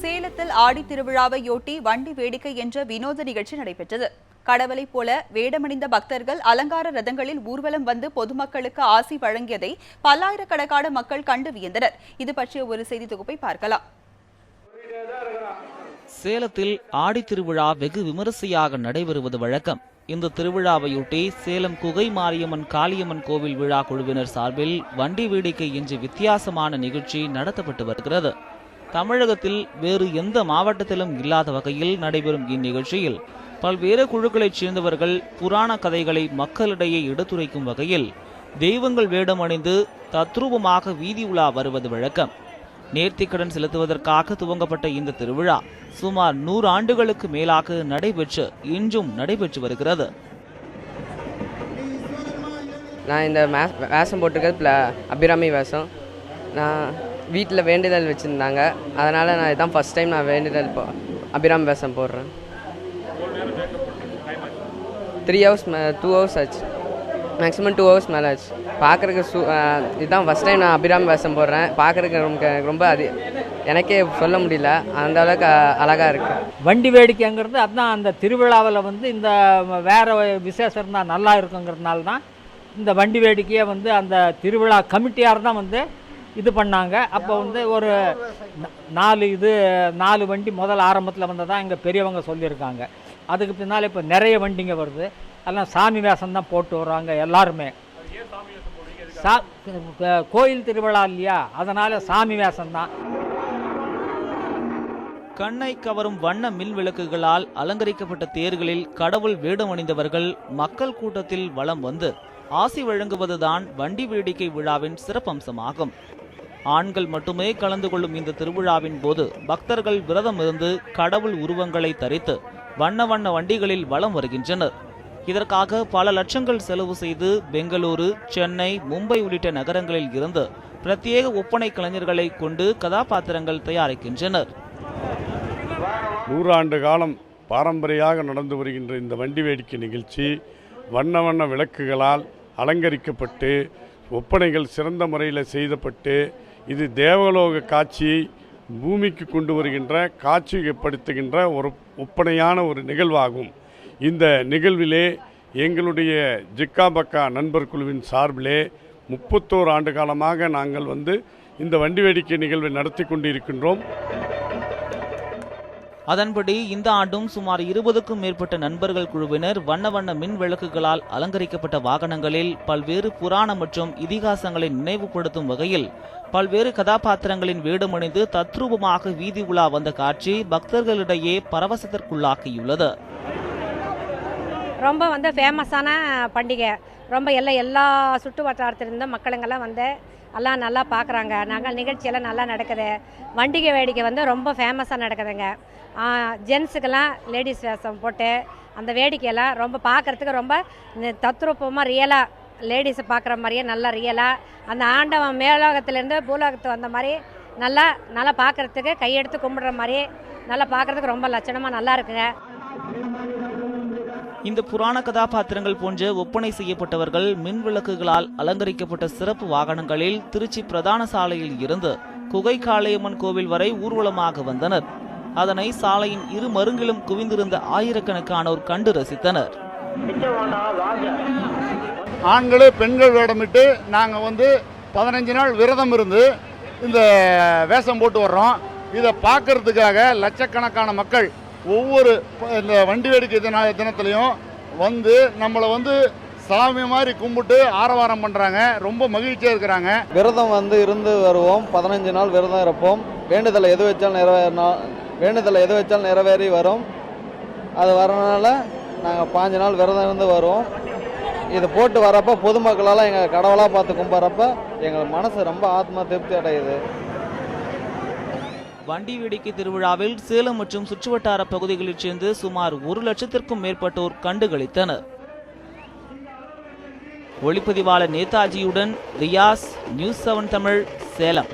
சேலத்தில் ஆடி திருவிழாவையொட்டி வண்டி வேடிக்கை என்ற வினோத நிகழ்ச்சி நடைபெற்றது. கடவுளைப் போல வேடமணிந்த பக்தர்கள் அலங்கார ரதங்களில் ஊர்வலம் வந்து பொதுமக்களுக்கு ஆசி வழங்கியதை பல்லாயிரக்கணக்கான மக்கள் கண்டு வியந்தனர். இது பற்றிய ஒரு செய்தி தொகுப்பை பார்க்கலாம். சேலத்தில் ஆடி திருவிழா வெகு விமரிசையாக நடைபெறுவது வழக்கம். இந்த திருவிழாவையொட்டி சேலம் குகை மாரியம்மன் காளியம்மன் கோவில் விழா குழுவினர் சார்பில் வண்டி வேடிக்கை என்று வித்தியாசமான நிகழ்ச்சி நடத்தப்பட்டு வருகிறது. தமிழகத்தில் வேறு எந்த மாவட்டத்திலும் இல்லாத வகையில் நடைபெறும் இந்நிகழ்ச்சியில் பல்வேறு குழுக்களைச் சேர்ந்தவர்கள் புராண கதைகளை மக்களிடையே எடுத்துரைக்கும் வகையில் தெய்வங்கள் வேடமணிந்து தத்ரூபமாக வீதி உலா வருவது வழக்கம். நேர்த்திக்கடன் செலுத்துவதற்காக துவங்கப்பட்ட இந்த திருவிழா சுமார் நூறு ஆண்டுகளுக்கு மேலாக நடைபெற்று இன்றும் நடைபெற்று வருகிறது. நான் இந்த வேஷம் போட்டிருக்கிறது ப்ள அபிராமி வேஷம். நான் வீட்டில் வேண்டுதல் வச்சுருந்தாங்க. அதனால் நான் இதான் ஃபஸ்ட் டைம் நான் வேண்டுதல் போ அபிராம் வேஷம் போடுறேன். த்ரீ ஹவர்ஸ் மே டூ ஹவர்ஸ் ஆச்சு. மேக்ஸிமம் டூ ஹவர்ஸ் மேலே ஆச்சு. பார்க்குறக்கு சூ இதுதான் ஃபஸ்ட் டைம் நான் அபிராம் வேஷம் போடுறேன். பார்க்குறக்கு ரொம்ப ரொம்ப அது எனக்கே சொல்ல முடியல. அந்த அளவுக்கு அழகாக இருக்குது வண்டி வேடிக்கைங்கிறது அதுதான் அந்த திருவிழாவில் வந்து இந்த வேறு விசேஷம் இருந்தால் நல்லா இருக்குங்கிறதுனால தான் இந்த வண்டி வேடிக்கையை வந்து அந்த திருவிழா கமிட்டியார் தான் வந்து இது பண்ணாங்க. அப்போ வந்து ஒரு நாலு இது நாலு வண்டி முதல் ஆரம்பத்தில் வந்ததாக இங்கே பெரியவங்க சொல்லியிருக்காங்க. அதுக்கு பின்னால் இப்போ நிறைய வண்டிங்க வருது. அதெல்லாம் சாமி வேஷம் தான் போட்டு வர்றாங்க எல்லாருமே. சா கோயில் திருவிழா இல்லையா? அதனால் சாமி வேஷம் தான். கண்ணை கவரும் வண்ண மின் விளக்குகளால் அலங்கரிக்கப்பட்ட தேர்களில் கடவுள் வேடமணிந்தவர்கள் மக்கள் கூட்டத்தில் வலம் வந்து ஆசி வழங்குவதுதான் வண்டி வேடிக்கை விழாவின் சிறப்பம்சமாகும். ஆண்கள் மட்டுமே கலந்து கொள்ளும் இந்த திருவிழாவின் போது பக்தர்கள் விரதம் இருந்து கடவுள் உருவங்களை தரித்து வண்ண வண்ண வண்டிகளில் வலம் வருகின்றனர். இதற்காக பல லட்சங்கள் செலவு செய்து பெங்களூரு சென்னை மும்பை உள்ளிட்ட நகரங்களில் இருந்து பிரத்யேக ஒப்பனை கலைஞர்களை கொண்டு கதாபாத்திரங்கள் தயாரிக்கின்றனர். நூறாண்டு காலம் பாரம்பரியாக நடந்து வருகின்ற இந்த வண்டி வேடிக்கை நிகழ்ச்சி வண்ண வண்ண விளக்குகளால் அலங்கரிக்கப்பட்டு ஒப்பனைகள் சிறந்த முறையில் செய்தப்பட்டு இது தேவலோக காட்சியை பூமிக்கு கொண்டு வருகின்ற காட்சிப்படுத்துகின்ற ஒரு ஒப்பனையான ஒரு நிகழ்வாகும். இந்த நிகழ்விலே எங்களுடைய ஜிக்கா பக்கா நண்பர் குழுவின் சார்பிலே முப்பத்தோரு ஆண்டு காலமாக நாங்கள் வந்து இந்த வண்டி வேடிக்கை நிகழ்வை நடத்தி கொண்டிருக்கின்றோம். அதன்படி இந்த ஆண்டும் சுமார் இருபதுக்கும் மேற்பட்ட நண்பர்கள் குழுவினர் வண்ண வண்ண மின் விளக்குகளால் அலங்கரிக்கப்பட்ட வாகனங்களில் பல்வேறு புராண மற்றும் இதிகாசங்களை நினைவுபடுத்தும் வகையில் பல்வேறு கதாபாத்திரங்களின் வேடமணிந்து தத்ரூபமாக வீதி உலா வந்த காட்சி பக்தர்களிடையே பரவசத்திற்குள்ளாக்கியுள்ளது. ரொம்ப வந்து ஃபேமஸான பண்டிகை. ரொம்ப எல்லா எல்லா சுற்று வட்டாரத்திலிருந்து மக்களுங்கெல்லாம் வந்து எல்லாம் நல்லா பார்க்குறாங்க. நாங்கள் நிகழ்ச்சியெல்லாம் நல்லா நடக்குது. வண்டிகை வேடிக்கை வந்து ரொம்ப ஃபேமஸாக நடக்குதுங்க. ஜென்ஸுக்கெல்லாம் லேடிஸ் வேஷம் போட்டு அந்த வேடிக்கையெல்லாம் ரொம்ப பார்க்குறதுக்கு ரொம்ப தத்ரூபமாக ரியலாக லேடிஸை பார்க்குற மாதிரியே நல்லா ரியலாக அந்த ஆண்டவன் மேலோகத்துலேருந்து பூலோகத்து வந்த மாதிரி நல்லா நல்லா பார்க்குறதுக்கு கையெடுத்து கும்பிடுற மாதிரி நல்லா பார்க்குறதுக்கு ரொம்ப லட்சணமாக நல்லா இருக்குங்க. இந்த புராண கதாபாத்திரங்கள் போன்ற ஒப்பனை செய்யப்பட்டவர்கள் மின் விளக்குகளால் அலங்கரிக்கப்பட்ட சிறப்பு வாகனங்களில் திருச்சி பிரதான சாலையில் இருந்து குகை காளையம்மன் கோவில் வரை ஊர்வலமாக வந்தனர். அதனை சாலையின் இரு மருங்கிலும் குவிந்திருந்த ஆயிரக்கணக்கானோர் கண்டு ரசித்தனர். ஆண்கள் பெண்கள் வேடமிட்டு நாங்கள் வந்து பதினஞ்சு நாள் விரதம் இருந்து இந்த வேஷம் போட்டு வர்றோம். இதை பார்க்கறதுக்காக லட்சக்கணக்கான மக்கள் ஒவ்வொரு இந்த வண்டி வேடிக்கை தின தினத்துலையும் வந்து நம்மளை வந்து சாமி மாதிரி கும்பிட்டு ஆரவாரம் பண்ணுறாங்க ரொம்ப மகிழ்ச்சியாக இருக்கிறாங்க. விரதம் வந்து இருந்து வருவோம். பதினஞ்சு நாள் விரதம் இருப்போம். வேண்டுதலை எது வச்சாலும் நிறைவேறினா வேண்டுதலை எது வச்சாலும் நிறைவேறி வரும். அது வரனால நாங்கள் பாஞ்சு நாள் விரதம் இருந்து வருவோம். இது போட்டு வரப்போ பொதுமக்களெல்லாம் எங்கள் கடவுளாக பார்த்து கும்பிட்றப்ப எங்கள் மனசு ரொம்ப ஆத்மா திருப்தி அடையுது. வண்டி வேடிக்கை திருவிழாவில் சேலம் மற்றும் சுற்றுவட்டார பகுதிகளைச் சேர்ந்து சுமார் ஒரு லட்சத்திற்கும் மேற்பட்டோர் கண்டுகளித்தனர். ஒளிப்பதிவாளர் நேதாஜியுடன் ரியாஸ் நியூஸ் செவன் தமிழ் சேலம்.